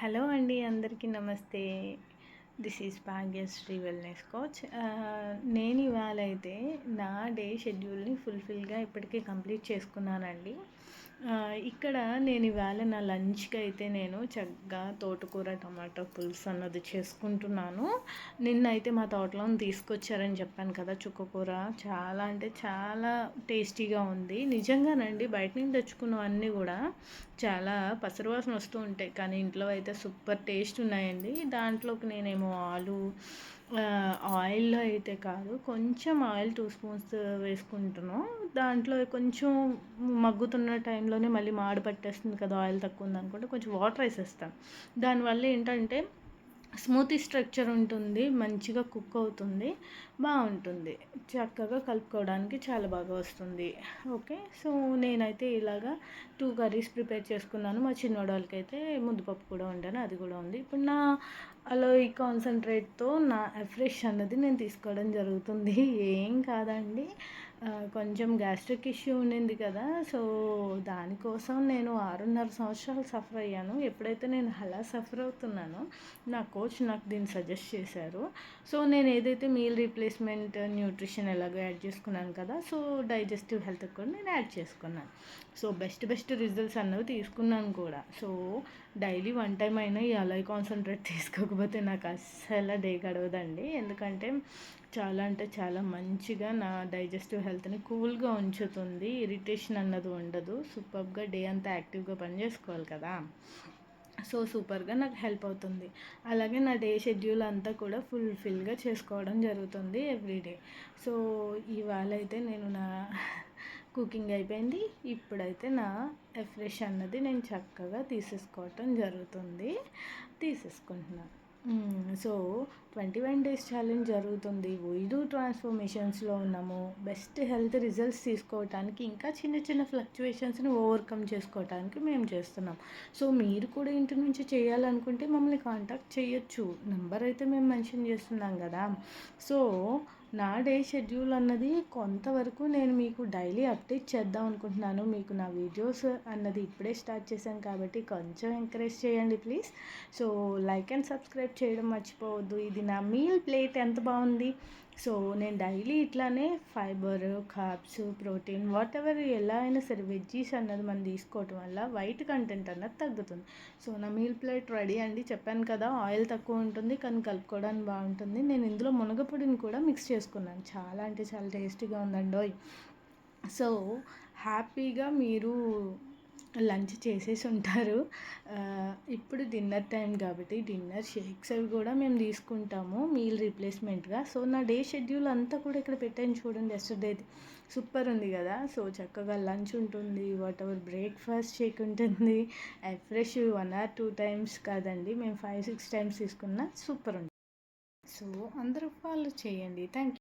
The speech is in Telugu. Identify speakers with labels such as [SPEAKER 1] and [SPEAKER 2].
[SPEAKER 1] హలో అండి అందరికీ నమస్తే. This is Bhagyashree wellness coach నేను ఇవాళ అయితే నా డే షెడ్యూల్ని ఫుల్ఫిల్గా ఇప్పటికే కంప్లీట్ చేసుకున్నానండి. ఇక్కడ నేను ఇవాళ నా లంచ్కి అయితే నేను చక్కగా తోటకూర టమాటో పులుసు అన్నది చేసుకుంటున్నాను. నిన్న అయితే మా తోటలో తీసుకొచ్చారని చెప్పాను కదా చుక్కకూర చాలా అంటే చాలా టేస్టీగా ఉంది. నిజంగానండి బయట నుంచి తెచ్చుకున్నవన్నీ కూడా చాలా పసరువాసన వస్తూ ఉంటాయి. కానీ ఇంట్లో అయితే సూపర్ టేస్ట్ ఉన్నాయండి. దాంట్లోకి నేనేమో ఆలు ఆయిల్లో అయితే కాదు. కొంచెం ఆయిల్ టూ స్పూన్స్ వేసుకుంటున్నాం. దాంట్లో కొంచెం మగ్గుతున్న టైంలోనే మళ్ళీ మాడు పట్టేస్తుంది కదా ఆయిల్ తక్కువ ఉందనుకుంటే కొంచెం వాటర్ వేసేస్తాను. దానివల్ల ఏంటంటే స్మూతీ స్ట్రక్చర్ ఉంటుంది మంచిగా కుక్ అవుతుంది బాగుంటుంది. చక్కగా కలుపుకోవడానికి చాలా బాగా వస్తుంది. ఓకే సో నేనైతే ఇలాగా టూ కర్రీస్ ప్రిపేర్ చేసుకున్నాను. మా చిన్నోడాలకి అయితే ముద్దపప్పు కూడా ఉండాను అది కూడా ఉంది. ఇప్పుడు నా అలా ఈ కాన్సన్ట్రేట్తో నా ఫ్రెష్ అన్నది నేను తీసుకోవడం జరుగుతుంది. ఏం కాదండి. కొంచెం గ్యాస్ట్రిక్ ఇష్యూ ఉండింది కదా సో దానికోసం నేను ఆరున్నర సంవత్సరాలు సఫర్ అయ్యాను. ఎప్పుడైతే నేను అలా సఫర్ అవుతున్నానో నా కోచ్ నాకు దీన్ని సజెస్ట్ చేశారు. సో నేను ఏదైతే మీల్ రీప్లేస్మెంట్ న్యూట్రిషన్ ఎలాగో యాడ్ చేసుకున్నాను కదా సో డైజెస్టివ్ హెల్త్ కూడా నేను యాడ్ చేసుకున్నాను. సో బెస్ట్ బెస్ట్ రిజల్ట్స్ అన్నవి తీసుకున్నాను కూడా. సో డైలీ వన్ టైం అయినా ఈ అలై కాన్సన్ట్రేట్ తీసుకోకపోతే నాకు అస్సలు డే గడవదండి. ఎందుకంటే చాలా అంటే చాలా మంచిగా నా డైజెస్టివ్ హెల్త్ని కూల్గా ఉంచుతుంది. ఇరిటేషన్ అన్నది ఉండదు. సూపర్గా డే అంతా యాక్టివ్గా పనిచేసుకోవాలి కదా. సో సూపర్గా నాకు హెల్ప్ అవుతుంది. అలాగే నా డే షెడ్యూల్ అంతా కూడా ఫుల్ఫిల్గా చేసుకోవడం జరుగుతుంది ఎవ్రీడే సో ఇవాళ అయితే నేను నా కుకింగ్ అయిపోయింది. ఇప్పుడైతే నా ఫ్రెష్ అన్నది నేను చక్కగా తీసేసుకోవటం జరుగుతుంది. తీసేసుకుంటున్నాను. So twenty one days challenge జరుగుతుంది. వైడు ట్రాన్స్ఫర్మేషన్స్లో ఉన్నాము. బెస్ట్ హెల్త్ రిజల్ట్స్ తీసుకోవటానికి ఇంకా చిన్న చిన్న ఫ్లక్చువేషన్స్ని ఓవర్కమ్ చేసుకోవటానికి మేము చేస్తున్నాం. సో మీరు కూడా ఇంటి నుంచి చేయాలనుకుంటే మమ్మల్ని కాంటాక్ట్ చేయొచ్చు. నెంబర్ అయితే మేము మెన్షన్ చేస్తున్నాం కదా. సో నా డే షెడ్యూల్ అన్నది కొంతవరకు నేను మీకు డైలీ అప్డేట్ చేద్దాం అనుకుంటున్నాను. మీకు నా వీడియోస్ అన్నది ఇప్పుడే స్టార్ట్ చేశాను కాబట్టి కొంచెం ఎంకరేజ్ చేయండి please. So like and subscribe చేయడం మర్చిపోవద్దు. ఇది నా మీల్ ప్లేట్ ఎంత బాగుంది? సో నేను డైలీ ఇట్లానే fibre carbs protein whatever ఎలా అయినా సరే వెజ్జీస్ అన్నది మనం తీసుకోవటం వల్ల వైట్ కంటెంట్ అన్నది తగ్గుతుంది. సో నా మీల్ ప్లేట్ రెడీ అండి. చెప్పాను కదా ఆయిల్ తక్కువ ఉంటుంది కానీ కలుపుకోవడానికి బాగుంటుంది. నేను ఇందులో మునగపొడిని కూడా మిక్స్ చేసుకున్నాను. చాలా అంటే చాలా టేస్టీగా ఉందండి సో హ్యాపీగా మీరు లంచ్ చేసేసి ఉంటారు. ఇప్పుడు డిన్నర్ టైం కాబట్టి డిన్నర్ షేక్స్ అవి కూడా మేము తీసుకుంటాము మీల్ రీప్లేస్మెంట్గా. సో నా డే షెడ్యూల్ అంతా కూడా ఇక్కడ పెట్టాను చూడండి ఎస్టర్డేది సూపర్ ఉంది కదా. సో చక్కగా లంచ్ ఉంటుంది వాట్ ఎవర్ బ్రేక్ఫాస్ట్ షేక్ ఉంటుంది. Fresh one or two times కాదండి. మేము ఫైవ్ సిక్స్ టైమ్స్ తీసుకున్నా సూపర్ ఉంటుంది. సో అందరూ ఫాలో చేయండి. Thank you